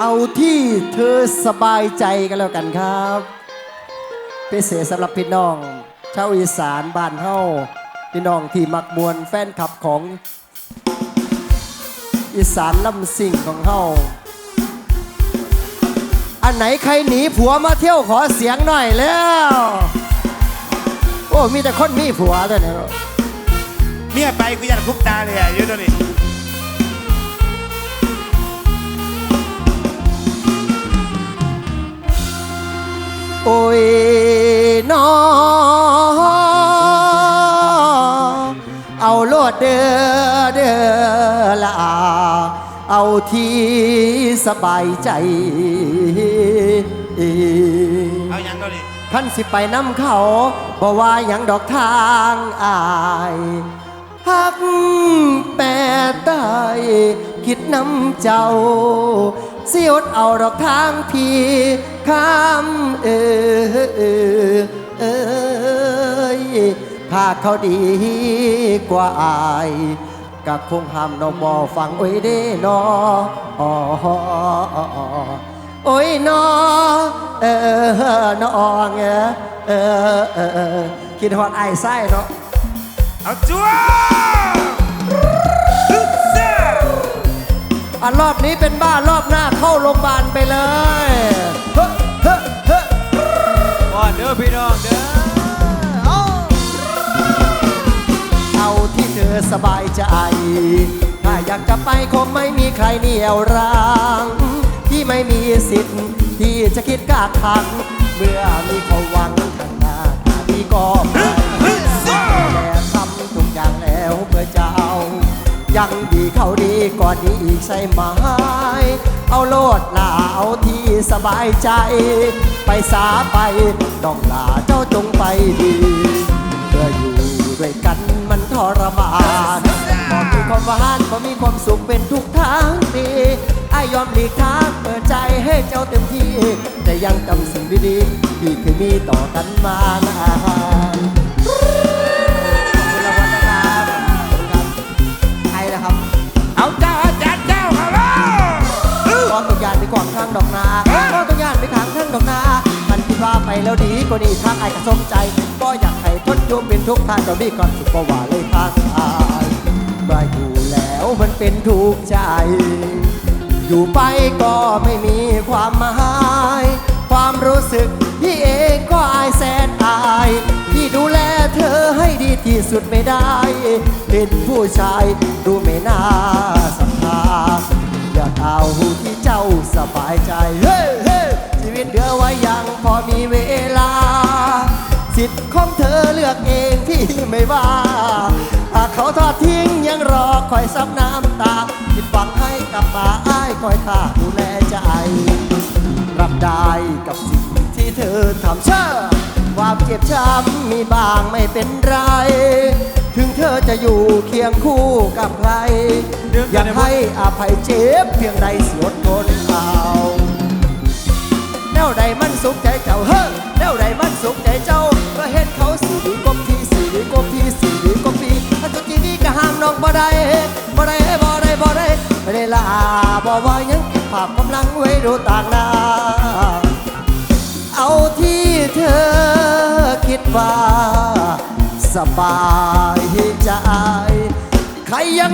เอาที่เธอสบายใจกันแล้วกันครับพิเศษสำหรับพี่น้องชาวอีสานบ้านเฮาพี่น้องที่มักมวนแฟนคลับของ อีสานลำสิ่งของเฮาอันไหนใครหนีผัวมาเที่ยวขอเสียงหน่อยแล้ว โอ้มีแต่คนมีผัวตัวนี้เมียไปกูยันคุกตาเลยอะอยู่ตัวนี้ โอ้ยน้อเอาโลดเด้อเด้อละอาเอาที่สบายใจเอาหยังตัวนี้ขันสิไปน้ำเขาบ่ว่าหยังดอกทางอายฮักแปรใต้คิดน้ำเจ้า สิอดเอาดอกทางพี่ข้ามเออเออเอยถ้าเขาดีกว่าอายก็คงห้ามน้องบ่ฟังโอ้ยเด้นออ๋อโอ้ยนอเออนองเออเออเออเออคิดฮอดไอ้ไส้เนาะเอาจัว อันรอบนี้เป็นบ้ารอบหน้าเข้าโรงพยาบาลไปเลยเฮ้เฮ้เฮ้ก่อนเด้อพี่น้องเด้อเอาเอาที่เธอสบายใจ ถ้าอยากจะไปคงไม่มีใครเหนี่ยวรั้งที่ไม่มีสิทธิ์ที่จะคิดกากขังเมื่อมีความหวังข้างหน้าถ้ามีก็ ยังดีเขาดีก่อนนี้อีกใช่ไหม เอาโลดหนาเอาที่สบายใจ ไปสาไปต้องลาเจ้าจงไปดีเพื่ออยู่ด้วยกันมันทรมานพอมีความหวานพอมีความสุขเป็นทุกทางปีไอ้ายยอมหลีกทางเปิดใจให้เจ้าเต็มที่ แต่ยังจำสิ่งดีๆที่เคยมีต่อกันมานา แล้วดีกว่านี้ทางไอ้กระสมใจก็อยากให้ทนอยู่เป็นทุกข์ทางเรามีความสุขเพระว่าเลยทางอายมาอยู่แล้วมันเป็นทุกข์ใจ อยู่ไปก็ไม่มีความหมาย ความรู้สึกพี่เองก็อายแสนอายที่ดูแลเธอให้ดีที่สุดไม่ได้ เป็นผู้ชายดูไม่น่าศรัทธาอยากเอาที่เจ้าสบายใจเฮ้ สิทธิ์ของเธอเลือกเองที่ไม่ว่าหากเขาทอดทิ้งยังรอคอยซับน้ำตาผิดหวังให้กลับมาอ้ายคอยท่าดูแลใจ รับได้กับสิ่งที่เธอทำเชื่อความเจ็บช้ำมีบางไม่เป็นไร ถึงเธอจะอยู่เคียงคู่กับใคร อยากให้อภัยเจ็บเพียงใดเสียดทนเอาแนวใดมันสุขใจเจ้าเฮ้อแนวใดมันสุขใจเจ้า ลาบ่ว่ายังภาพกำลังไว้ดูต่างหน้า เอาที่เธอคิดว่า สบายใจ ใครยัง